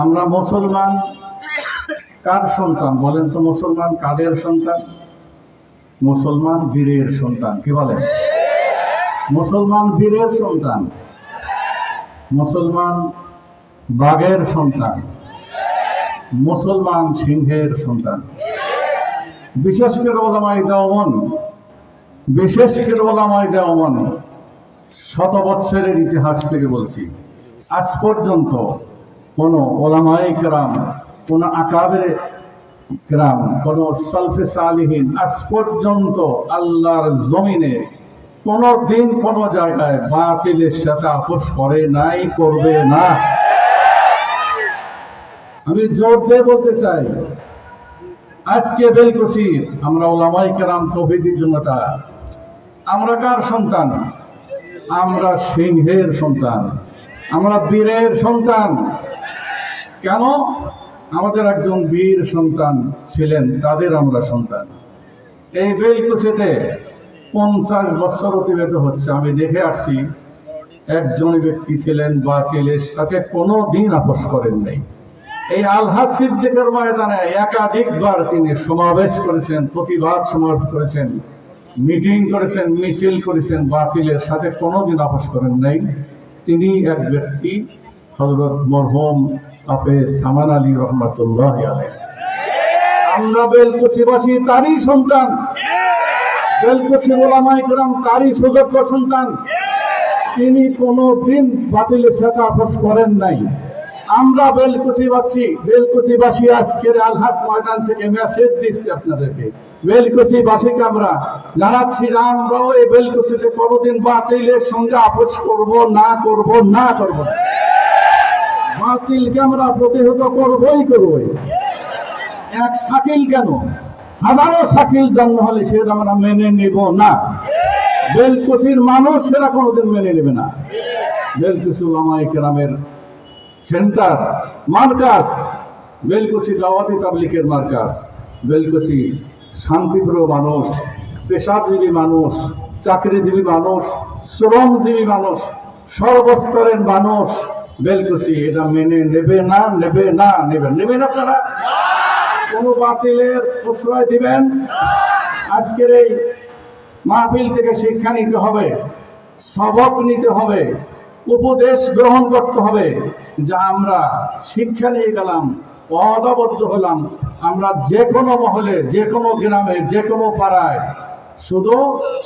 আমরা মুসলমান কার সন্তান? বলেন তো মুসলমান কাদের সন্তান? মুসলমান বীরের সন্তান। কি বলেন? মুসলমান বীরের সন্তান। মুসলমান বাঘের সন্তান। মুসলমান সিংহের সন্তান। বিশেষ করে ওলামাই দেওমন বিশেষ করে ওলামাই দেওমন শত বৎসরের ইতিহাস থেকে বলছি। আজ পর্যন্ত কোন ওলামাই কেরাম, কোন আকাবের কেরাম, কোন সলফে সালিহীন, আজ পর্যন্ত আল্লাহর জমিনে কোন দিন, কোন জায়গায় বাতিলের সাথে আপোষ করে নাই, করবে না। আমি জোর দিয়ে বলতে চাই, আজকে বেলকুশির আমরা ওলামাই কেরাম তৌহিদির জন্যটা আমরা কার সন্তান? আমরা সিংহের সন্তান, আমরা বীরের সন্তান। কেন? আমাদের একজন বীর সন্তান ছিলেন, তাদের আমরা সন্তান। এই বেলকুচিতে পঞ্চাশ বছর অতিবাহিত হচ্ছে। আমি দেখে আসছি, একজন ব্যক্তি ছিলেন বাতিলের সাথে কোনো দিন আপোষ করেন নাই। এই আলহাজ সিদ্দিকের ময়দানে একাধিকবার তিনি সমাবেশ করেছেন, প্রতিবাদ সমাবেশ করেছেন, মিটিং করেছেন, মিছিল করেছেন, বাতিলের সাথে কোনো দিন আপোষ করেন নাই। তিনি এক ব্যক্তি হজরত মরহুম হাফেজ সামান আলী রহমতুল্লাহ আমরা বেলকুচিবাসী তারই সন্তান। বেলকুচি ওলামাই গ্রাম তারই সুযোগ্য সন্তান। তিনি কোনো দিন বাতিলের সাথে আপোষ করেন নাই। আমরা বেলকুচিবাসী বেলকুচিবাসী আজকের আলহাস ময়দান থেকে মেসেজ দিচ্ছি আপনাদেরকে। বেলকুচিবাসীকে আমরা জানাচ্ছি যে আমরাও এই বেলকুচিতে কোনোদিন বাতিলের সঙ্গে আপোষ করব না করব না, করব। বাতিলকে আমরা প্রতিহত করবই করবই। এক শাকিল কেন? হাজারো শাকিল জন্ম হলে সেটা আমরা মেনে নেব না। বেলকুচির মানুষ সেটা কোনোদিন মেনে নেবে না। বেলকুচি লামাই কেরামের সেন্টার মার্কাস বেলকুচি দাওয়াতি তাবলিকের মার্কাস বেলকুচি শান্তিপ্রিয় মানুষ, পেশাজীবী মানুষ, চাকরিজীবী মানুষ, শ্রমজীবী মানুষ, সর্বস্তরের মানুষ বেলকুচি, এটা মেনে নেবে না নেবে না, নেবে। নেবেন আপনারা? কোন বাতিলের প্রশ্রয় দিবেন? আজকের এই মাহফিল থেকে শিক্ষা নিতে হবে, সবক নিতে হবে, উপদেশ গ্রহণ করতে হবে, যা আমরা শিক্ষা নিয়ে গেলাম অদাবদ্ধ হলাম। আমরা যে কোনো মহলে, যে কোনো গ্রামে, যে কোনো পাড়ায়, শুধু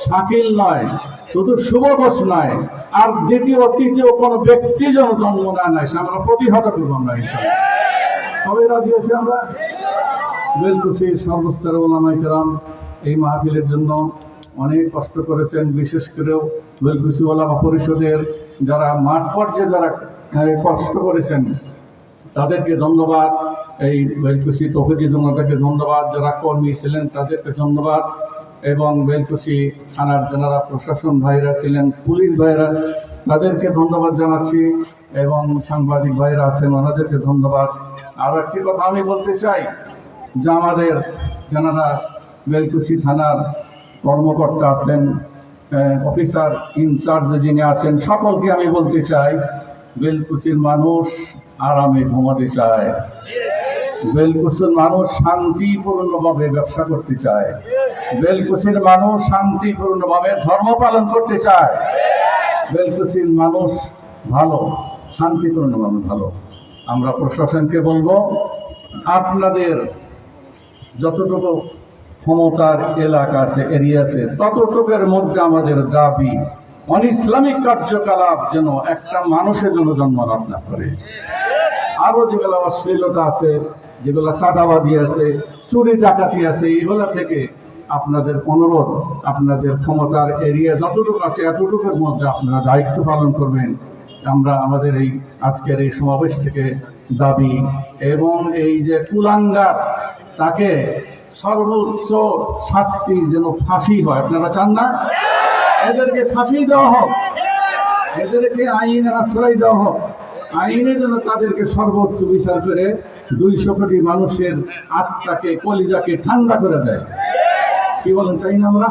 শাকিল নয় শুধু শুভ শুভঘোষ নয় আর দ্বিতীয় তৃতীয় কোনো ব্যক্তি যেন জন্ম না নেয় আমরা প্রতিহত করব আমরা সবাই রাজি আছি আমরা? বেলকুশি সর্বস্তর ওলামাই এই মাহফিলের জন্য অনেক কষ্ট করেছেন বিশেষ করেও বেলকুশি ওলামা পরিষদের যারা মাঠ পর্যায়ে যারা আহ, কষ্ট করেছেন তাদেরকে ধন্যবাদ। এই বেলকুশি তহজি জনতাকে ধন্যবাদ। যারা কর্মী ছিলেন তাদেরকে ধন্যবাদ। এবং বেলকুশি থানার যারা প্রশাসন ভাইরা ছিলেন, পুলিশ ভাইরা, তাদেরকে ধন্যবাদ জানাচ্ছি এবং সাংবাদিক ভাইরা আছেন, ওনাদেরকে ধন্যবাদ। আর একটি কথা আমি বলতে চাই, যে আমাদের যারা বেলকুশি থানার কর্মকর্তা আছেন অফিসার ইনচার্জ যিনি আছেন, সকলকে আমি বলতে চাই, বেলকুচির মানুষ আরামে ঘুমাতে চায়। বেলকুচির মানুষ শান্তিপূর্ণভাবে ব্যবসা করতে চায়। বেলকুচির মানুষ শান্তিপূর্ণভাবে ধর্ম পালন করতে চায়। বেলকুচির মানুষ ভালো, শান্তিপূর্ণভাবে ভালো। আমরা প্রশাসনকে বলব, আপনাদের যতটুকু ক্ষমতার এলাকা আছে, এরিয়া আছে, ততটুকুর মধ্যে আমাদের দাবি অন ইসলামিক কার্যকলাপ যেন একটা মানুষের জন্য জন্মলাভ না করে। আরও যেগুলো অশ্লীলতা আছে যেগুলো সাদাবাদী আছে, চুরি ডাকাতি আছে, এগুলা থেকে আপনাদের অনুরোধ, আপনাদের ক্ষমতার এরিয়া যতটুকু আছে, এতটুকুর মধ্যে আপনারা দায়িত্ব পালন করবেন। আমরা আমাদের এই আজকের এই সমাবেশ থেকে দাবি এবং এই যে কুলাঙ্গার, তাকে সর্বোচ্চ শাস্তি যেন ফাঁসি হয়, আপনারা চান না? এদেরকে ফাঁসি দেওয়া হোক, এদেরকে আইনের আশ্রয় দেওয়া হোক আইনে যেন তাদেরকে সর্বোচ্চ বিচার করে দুইশো কোটি মানুষের আত্মাকে, কলিজাকে ঠান্ডা করে দেয়। কি বলেন, চাই না আমরা?